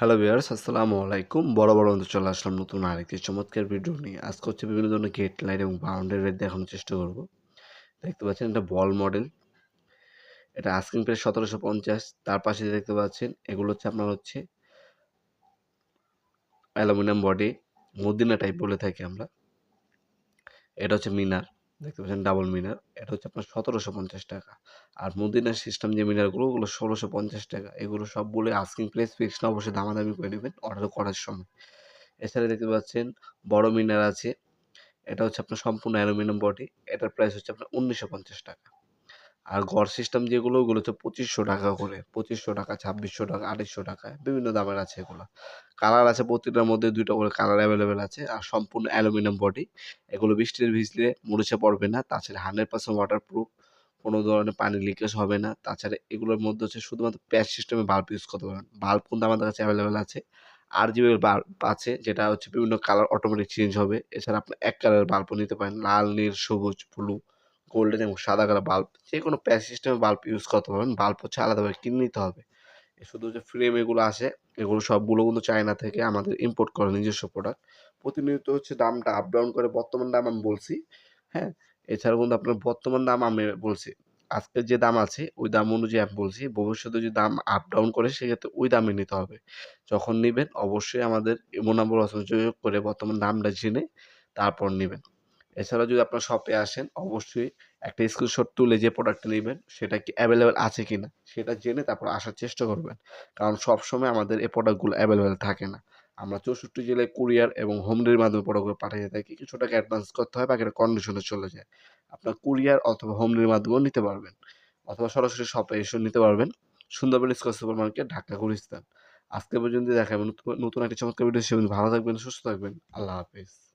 Hello viewers আসসালামু আলাইকুম। বড় বড় অন্ত চলে আসলাম নতুন আরেকটি চমৎকার ভিডিও নিয়ে। আজকে হচ্ছে বিভিন্ন ধরনের গেট লাইট এবং বাউন্ডারি লাইট দেখানোর চেষ্টা করব। দেখতে পাচ্ছেন এটা বল মডেল এটা আস্কিং প্রাইস সতেরোশো পঞ্চাশ। তার পাশে দেখতে পাচ্ছেন, এগুলো হচ্ছে আপনার হচ্ছে অ্যালুমিনিয়াম বডি মদিনা টাইপ বলে থাকি আমরা। এটা হচ্ছে মিনার। দেখতে পাচ্ছেন ডাবল মিনার এটা হচ্ছে আপনার সতেরোশো পঞ্চাশ টাকা। আর মদিনার সিস্টেম যে মিনারগুলো ওগুলো ষোলোশো পঞ্চাশ টাকা। এগুলো সব বলে আস্কিং প্রাইস ফিক্সড না, অবশ্যই দামাদামি করে নেবেন অর্ডার করার সময়। এছাড়া দেখতে পাচ্ছেন, বড় মিনার আছে। এটা হচ্ছে আপনার সম্পূর্ণ অ্যালুমিনিয়াম বডি এটার প্রাইস হচ্ছে আপনার উনিশশো পঞ্চাশ টাকা। আর গড় সিস্টেম যেগুলো, ওগুলো হচ্ছে পঁচিশশো টাকা করে। পঁচিশশো টাকা, ছাব্বিশশো টাকা, আড়াইশো টাকা, বিভিন্ন দামের আছে এগুলো। কালার আছে প্রতিটার মধ্যে দুইটা করে কালার অ্যাভেলেবেল আছে আর সম্পূর্ণ অ্যালুমিনিয়াম বডি এগুলো বৃষ্টির ভিজলে মুড়িছে পড়বে না। তাছাড়া হান্ড্রেড পার্সেন্ট ওয়াটার প্রুফ কোনো ধরনের পানি লিকেজ হবে না। তাছাড়া এগুলোর মধ্যে হচ্ছে শুধুমাত্র প্যাচ সিস্টেমে বাল্ব ইউজ করতে পারবেন। বাল্ব কিন্তু আমাদের কাছে অ্যাভেলেবেল আছে? আর জিবি বাল্ব আছে, যেটা হচ্ছে বিভিন্ন কালার অটোমেটিক চেঞ্জ হবে। এছাড়া আপনি এক কালারের বাল্বও নিতে পারেন। লাল, নীল, সবুজ ব্লু গোল্ডেন এবং সাদা কালার বাল্ব যে কোনো প্যাচ সিস্টেমে বাল্ব ইউজ করতে পারবেন। বাল্ব হচ্ছে আলাদাভাবে কিনে নিতে হবে। শুধু যে ফ্রেম এগুলো আসে এগুলো সবগুলো কিন্তু চায়না থেকে আমাদের ইম্পোর্ট করে নিজস্ব প্রোডাক্ট প্রতিনিয়ত হচ্ছে দামটা আপ ডাউন করে, বর্তমান দাম আমি বলছি হ্যাঁ? এছাড়াও কিন্তু আপনার বর্তমান দাম আমি বলছি। আজকের যে দাম আছে, ওই দাম অনুযায়ী আমি বলছি, ভবিষ্যতে যদি দাম আপ ডাউন করে, সেক্ষেত্রে ওই দামে নিতে হবে। যখন নেবেন, অবশ্যই আমাদের এমন নাম্বার যোগাযোগ করে বর্তমান দামটা জেনে তারপর নেবেন। এছাড়া যদি আপনার শপে আসেন, অবশ্যই একটা স্ক্রিনশট তুলে যে প্রোডাক্টটা নেবেন, সেটা কি অ্যাভেলেবেল আছে কি না সেটা জেনে তারপর আসার চেষ্টা করবেন। কারণ সবসময় আমাদের এই প্রোডাক্টগুলো অ্যাভেলেবেল থাকে না। আমরা চৌষট্টি জেলায় কুরিয়ার এবং হোম ডেলিভারির মাধ্যমে প্রোডাক্টগুলো পাঠিয়ে থাকি, কিছু টাকা অ্যাডভান্স করতে হয়, বাকিটা কন্ডিশনে চলে যায়। আপনার কুরিয়ার অথবা হোম ডেলিভারির মাধ্যমেও নিতে পারবেন। অথবা সরাসরি শপে এসে নিতে পারবেন। Sundarban square super market Dhaka, Gulistan. আজকে পর্যন্ত দেখাবেন নতুন একটা চমৎকার ভিডিও সে ভালো থাকবেন, সুস্থ থাকবেন। আল্লাহ হাফিজ।